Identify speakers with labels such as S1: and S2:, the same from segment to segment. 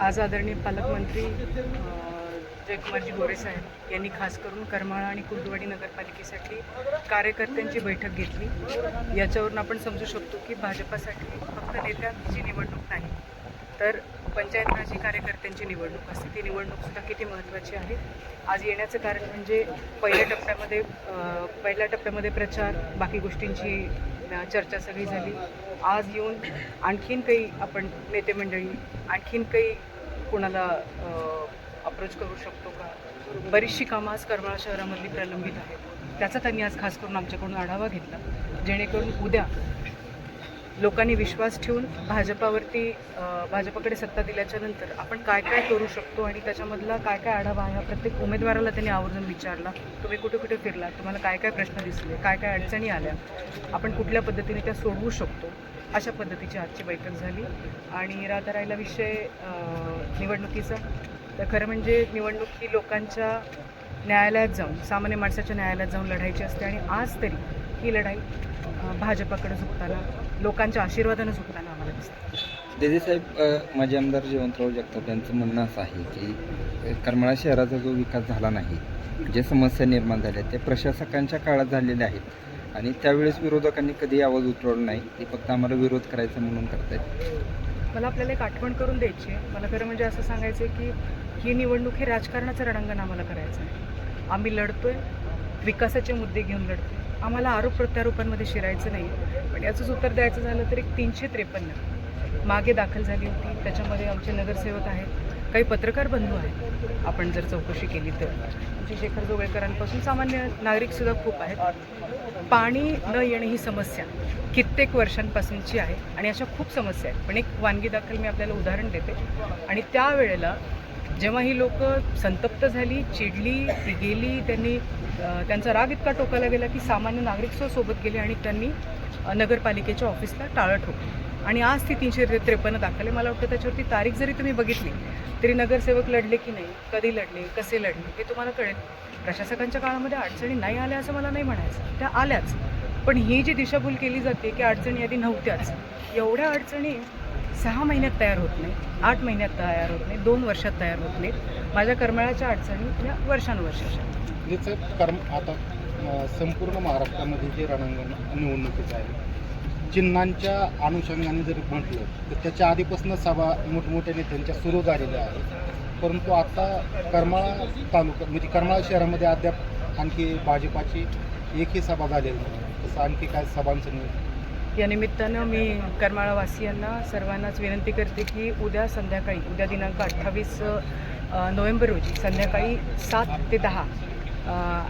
S1: आज आदरणीय पालकमंत्री जयकुमारजी गोरेसाहेब यांनी खास करून करमाळा आणि कुर्डुवाडी नगरपालिकेसाठी कार्यकर्त्यांची बैठक घेतली. याच्यावरून आपण समजू शकतो की भाजपासाठी फक्त नेत्यांची निवडणूक नाही तर पंचायत राजी कार्यकर्त्यांची निवडणूक असते. ती निवडणूकसुद्धा किती महत्त्वाची आहे? आज येण्याचं कारण म्हणजे पहिल्या टप्प्यामध्ये पहिल्या टप्प्यामध्ये प्रचार बाकी गोष्टींची चर्चा सगळी झाली. आज येऊन आणखीन काही आपण नेते मंडळी आणखीन काही कोणाला अप्रोच करू शकतो का? बरीचशी कामं आज करमाळा शहरामधली प्रलंबित आहेत. त्याचा त्यांनी आज खास करून आमच्याकडून आढावा घेतला. जेणेकरून उद्या लोकांनी विश्वास ठेवून भाजपावरती भाजपाकडे सत्ता दिल्याच्यानंतर आपण काय काय करू शकतो आणि त्याच्यामधला काय काय आढावा आहे हा प्रत्येक उमेदवाराला त्यांनी आवर्जून विचारला. तुम्ही कुठे कुठे फिरला तुम्हाला काय काय प्रश्न दिसले? काय काय अडचणी आल्या? आपण कुठल्या पद्धतीने त्या सोडवू शकतो? अशा पद्धतीची आजची बैठक झाली. आणि राहता राहिला विषय निवडणुकीचा. तर खरं म्हणजे निवडणूक ही लोकांच्या न्यायालयात जाऊन सामान्य माणसाच्या न्यायालयात जाऊन लढायची असते आणि आज तरी ही लढाई भाजपाकडे झुकताना लोकांच्या आशीर्वादानं झुकताना आम्हाला दिसते.
S2: देदेसाहेब अ, माजी आमदार जयवंतराव जगताप यांचं म्हणणं असं आहे की करमाळा शहराचा जो विकास झाला नाही जे समस्या निर्माण झाल्या त्या प्रशासकांच्या काळात झालेल्या आहेत. आणि त्यावेळेस विरोधकांनी कधी आवाज उठवला नाही ते फक्त आम्हाला विरोध करायचा म्हणून करतायत.
S1: मला आपल्याला एक आठवण करून द्यायची आहे. मला खरं म्हणजे असं सांगायचं आहे की ही निवडणूक हे राजकारणाचं रणांगण आम्हाला करायचं आहे. आम्ही लढतोय विकासाचे मुद्दे घेऊन लढतोय. आम्हाला आरोप प्रत्यारोपांमध्ये शिरायचं नाही. पण याचंच उत्तर द्यायचं झालं तर एक तीनशे त्रेपन्न मागे दाखल झाली होती. त्याच्यामध्ये आमचे नगरसेवक आहेत. काही पत्रकार बंधू आहेत. आपण जर चौकशी केली तर. आमचे शेखर जोगळेकरांपासून सामान्य नागरिकसुद्धा खूप आहेत. पाणी न येणे ही समस्या कित्येक वर्षांपासूनची आहे आणि अशा खूप समस्या आहेत. पण एक वानगी दाखल मी आपल्याला उदाहरण देते. आणि त्यावेळेला जेव्हा ही लोक संतप्त झाली चिडली ती गेली त्यांनी त्यांचा राग इतका टोकाला गेला की सामान्य नागरिकसुद्धा सोबत गेले आणि त्यांनी नगरपालिकेच्या ऑफिसला टाळं ठोकलं. आणि आज ती तीनशे त्रेपन्न दाखल मला वाटतं त्याच्यावरती तारीख जरी तुम्ही बघितली तरी नगरसेवक लढले की नाही कधी लढले कसे लढले हे तुम्हाला कळेल. प्रशासकांच्या काळामध्ये अडचणी नाही आल्या असं मला नाही म्हणायचं. त्या आल्याच. पण ही जी दिशाभूल केली जाते की अडचणी आधी नव्हत्याच. एवढ्या अडचणी सहा महिन्यात तयार होत नाही आठ महिन्यात तयार होत नाही दोन वर्षात तयार होत नाहीत. माझ्या करमळाच्या अडचणी या वर्षानुवर्षाच्या
S3: कर्म आता संपूर्ण महाराष्ट्रामध्ये जे रणांगण निवडणुकीचं आहे चिन्हांच्या अनुषंगाने जर म्हटलं तर त्याच्या आधीपासून सभा मोठमोठ्या नेत्यांच्या सुरू झालेल्या आहेत. परंतु आता करमाळा तालुका म्हणजे करमाळा शहरामध्ये अद्याप आणखी भाजपाची एकही सभा झालेली नाही. तसं आणखी काय सभांचं नियोजन?
S1: या निमित्तानं मी करमाळावासियांना सर्वांनाच विनंती करते की उद्या संध्याकाळी उद्या दिनांक अठ्ठावीस नोव्हेंबर रोजी संध्याकाळी सात ते दहा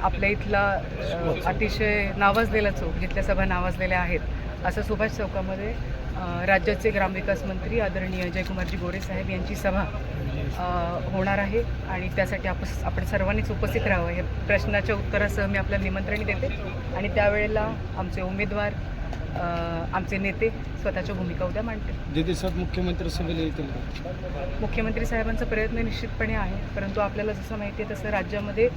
S1: आपल्या इथला अतिशय नावाजलेला चौक जिथल्या सभा नावाजलेल्या आहेत असं सुभाष चौकामध्ये राज्याचे ग्रामविकास मंत्री आदरणीय जयकुमारजी गोरे साहेब यांची सभा होणार आहे. आणि त्यासाठी आप आपण सर्वांनीच उपस्थित राहावं. हे प्रश्नाच्या उत्तरासह मी आपल्याला निमंत्रण देते. आणि त्यावेळेला आमचे उमेदवार आमचे नेते स्वतःच्या भूमिका उद्या मांडतील.
S3: देदेसाहेब मुख्यमंत्री सभेला येतील
S1: मुख्यमंत्री साहेबांचा प्रयत्न निश्चितपणे आहे परंतु आपल्याला जसं माहिती आहे तसं राज्यामध्ये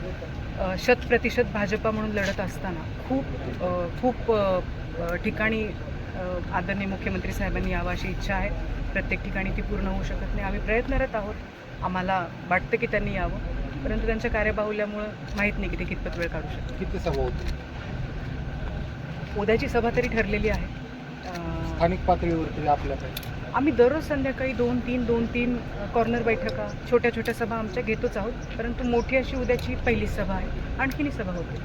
S1: शत प्रतिशत भाजपा म्हणून लढत असताना खूप खूप ठिकाणी आदरणीय मुख्यमंत्री साहेबांनी यावं अशी इच्छा आहे. प्रत्येक ठिकाणी ती पूर्ण होऊ शकत नाही. आम्ही प्रयत्नरत आहोत. आम्हाला वाटतं की त्यांनी यावं परंतु त्यांच्या कार्यबाहुल्यामुळं माहीत नाही की ते कितपत वेळ काढू शकतात
S3: किती सभा होतील?
S1: उद्याची सभा तरी ठरलेली आहे.
S3: स्थानिक पातळीवरती आपल्याकडे.
S1: आम्ही दररोज संध्याकाळी दोन तीन दोन तीन कॉर्नर बैठका छोट्या छोट्या सभा आमच्या घेतोच आहोत. परंतु मोठी अशी उद्याची पहिली सभा आहे. आणखीनही सभा होते.